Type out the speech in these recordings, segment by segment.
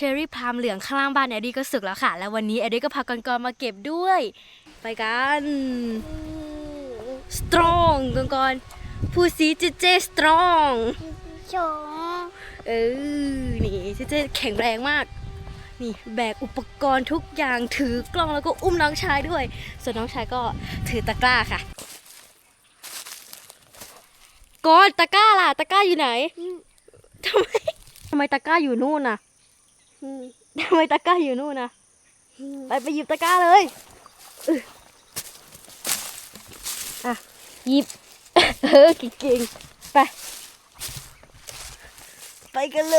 เชอร์รี่พลามเหลืองข้างล่างบ้านเอดี้ก็สุกแล้วค่ะ แล้ววันนี้เอดี้ก็พากอนๆมาเก็บด้วย ไปกัน strong กอนกอนๆพูดสีเจเจ strong สองเออนี่เจเจแข็งแรงมาก นี่แบกอุปกรณ์ทุกอย่างถือกล้องแล้วก็อุ้มน้องชายด้วย ส่วนน้องชายก็ถือตะกร้าค่ะกอนตะกร้าล่ะตะกร้าอยู่ไหนทำไมทำไมตะกร้าอยู่นู่นน่ะ ทำไมตะกร้าอยู่นู่นน่ะไปไปหยิบตะกร้าเลยอึอะหยิบ เออเก่งๆไป ไปกันเล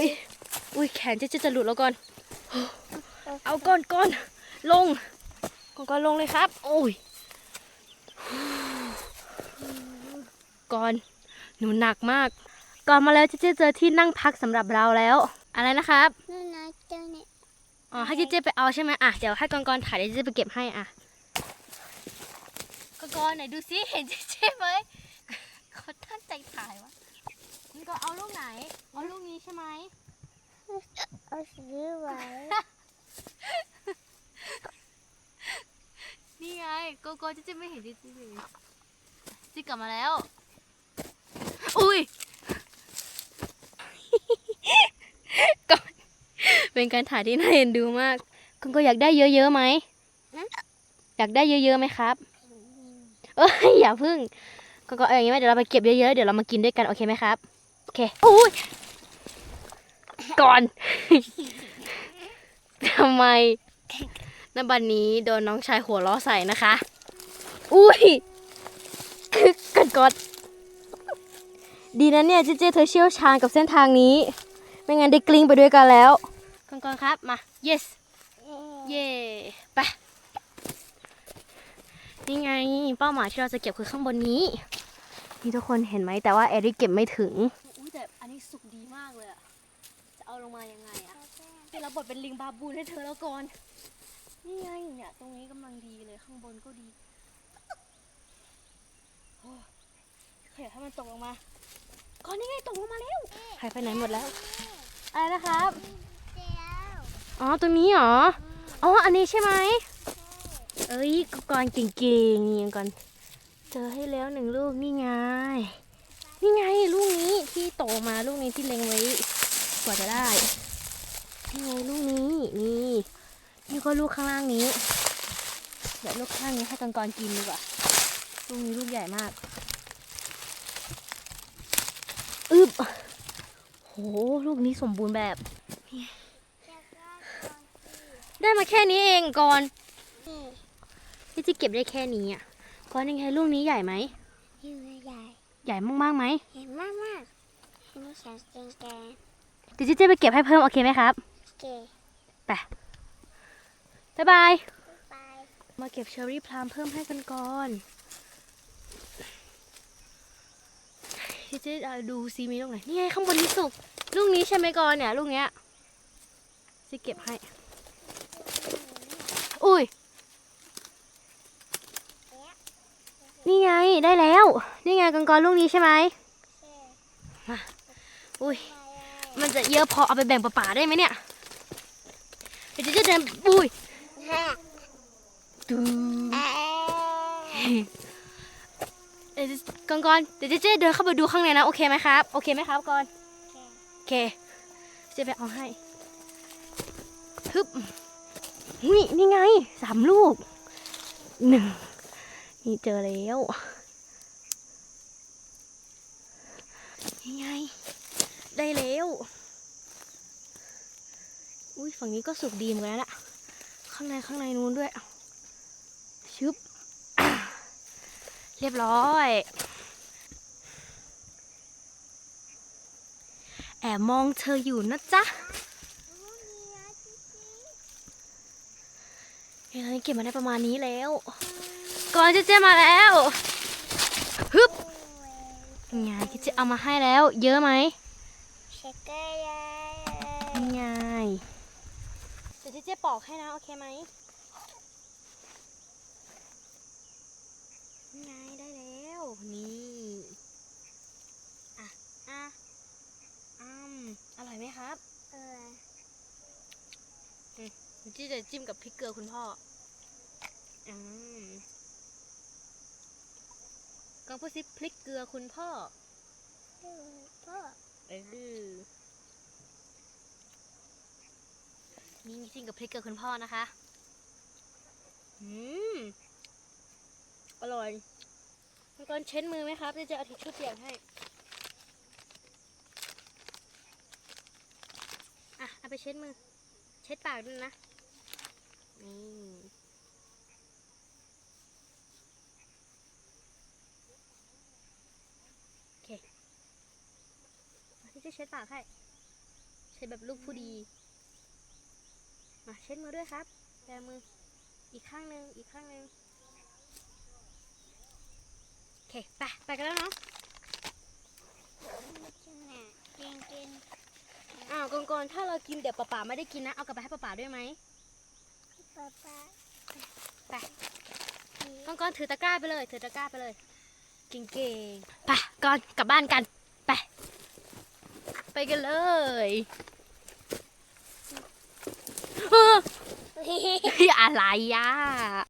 ย อุ้ยแขนเจะจะหลุดแล้วก่อน เอาก้อนก้อนลงก้อนก้อนลงเลยครับ โอ้ยก่อนหนูหนักมาก ก่อนมาแล้วเจ๊เจอที่นั่งพักสำหรับเราแล้ว อะไรนะครับนั่นนะเจ้าเนี่ยอ๋อให้เจ๊ไปเอาใช่ไหมอะเดี๋ยวให้กอนกอนถ่ายเดี๋ยวเจ๊ไปเก็บให้อะกอนกอนไหนดูซิเห็นเจ๊ไหมเขาตั้งใจถ่ายวะนี่ก็เอาลูกไหนเอาลูกนี้ใช่ไหมเอาสีไว้นี่ไงโกโก้เจ๊ไม่เห็นเจ๊เลยเจ๊กลับมาแล้ว อุ้ย ก่อน เป็นการถ่ายที่น่าเอ็นดูมากโกโก้อยากได้เยอะๆไหมอยากได้เยอะๆไหมครับเอ้ยอย่าพึ่งก็ก็เออย่างงี้ไหมเดี๋ยวเราไปเก็บเยอะๆเดี๋ยวเรามากินด้วยกันโอเคไหมครับโอเคอุ้ยก่อนทำไมนบันนี้โดนน้องชายหัวล้อใส่นะคะ อุ้ยคือกันกอดดีนะเนี่ยเจ๊เจ๊เธอเชี่ยวชาญกับเส้นทางนี้ ไม่งั้นได้กลิ้งไปด้วยกันแล้ว ก่อนๆครับ มา yes เย่ไปนี่ไง เป้าหมายที่เราจะเก็บคือข้างบนนี้ นี่ทุกคนเห็นไหม แต่ว่าแอริเก็บไม่ถึง อุ้ยแต่อันนี้สุกดีมากเลยอะจะเอาลงมายังไงอะเป็นระบบเป็นลิงบาบูนให้เธอแล้วก่อน นี่ไงเนี่ยตรงนี้กำลังดีเลยข้างบนก็ดีโอ้ขยับให้มันตกลงมา ก่อนนี่ไงตกลงมาแล้วหายไปไหนหมดแล้ว อะไรนะครับเจ้า อ๋อตรงนี้เหรอ อ๋อ อันนี้ใช่ไหม เอ้ยก่อนเก่งๆนี่ยังก่อน เจอให้แล้วหนึ่งลูกนี่ไง นี่ไงลูกนี้ที่โตมาลูกนี้ที่เล็งไว้กว่าจะได้ นี่ไงลูกนี้นี่นี่ก็ลูกข้างล่างนี้ เดี๋ยวลูกข้างนี้ให้กอนกอนกินดีกว่า ลูกนี้ลูกใหญ่มาก อึบโห ลูกนี้สมบูรณ์แบบ ได้มาแค่นี้เองก่อนที่จะเก็บได้แค่นี้อะก่อนยังไงลูกนี้ใหญ่ไหมอยู่ใหญ่ใหญ่มากๆไหมเห็นมากมากๆนี่ฉันเก่งแกเดี๋ยวเจ๊ไปเก็บให้เพิ่มโอเคไหมครับเก๋บ๊ายบายไปมาเก็บเชอร์รี่พลามเพิ่มให้กันก่อนเจ๊เจ๊เอาดูซีมีลูกไหน นี่ไงข้างบนนี้สุก ลูกนี้ใช่ไหมก่อนเนี่ย ลูกเนี้ยเจะเก็บให้ อุ้ย นี่ไงได้แล้ว นี่ไงกังกรลูกนี้ใช่ไหมอุ้ย มันจะเยอะพอเอาไปแบ่งป่าๆได้ไหมเนี่ยเดี๋ยวเจะเดินอุ้ยดูเดี๋ยวก่อนก่อนเดี๋ยวเจ๊เดินเข้าไปดูข้างในนะโอเคไหมครับ โอเคไหมครับก่อนโอเคเจ๊ไปเอาให้ฮึบ นี่นี่ไงสามลูกหนึ่งนี่เจอแล้วนี่ไง ได้แล้ว อุ้ยฝั่งนี้ก็สุกดีเหมือนกันละข้างในข้างในนู้นด้วยชึบเรียบร้อย แอบมองเธออยู่นะจ๊ะ เฮ้ยตอนนี้เก็บมาได้ประมาณนี้แล้ว ก่อนเจ๊เจ๊มาแล้วฮึบไงเจ๊เอามาให้แล้ว เยอะไหมเช็คเกอร์เลยนี่ไงเดี๋ยวเจ๊เจ๊ปอกให้นะโอเคไหมนี่ไงได้แล้วนี่อะอะอืมอร่อยไหมครับเออ ที่จะจิ้มกับพริกเกลือคุณพ่ออืมกองพูดซิพริกเกลือคุณพ่อดูพ่อเออนี่จิ้มกับพริกเกลือคุณพ่อนะคะ อืม อร่อยมังกรเช็ดมือไหมครับเดี๋ยวจะเอาทิชชู่เปียกให้ อะ เอาไปเช็ดมือ เช็ดปากด้วยนะ นี่ โอเคเอาที่ จะเช็ดปากให้ เช็ดแบบลูกผู้ดี มาเช็ดมือด้วยครับแบมือ อีกข้างหนึ่งอีกข้างหนึ่งโอเค ไป ไปกันแล้วเนาะกินน่ะกินกินอ้าวกงกรถ้าเรากินเดี๋ยวป๋าป๋าไม่ได้กินนะ เอากลับไปให้ป๋าป๋าด้วยไหมป๊าป๊าไปกงกรถือตะกร้าไปเลย ถือตะกร้าไปเลย เก่งๆ ไปก่อนกลับบ้านกันไปไป กันเลยเอออะไรอะ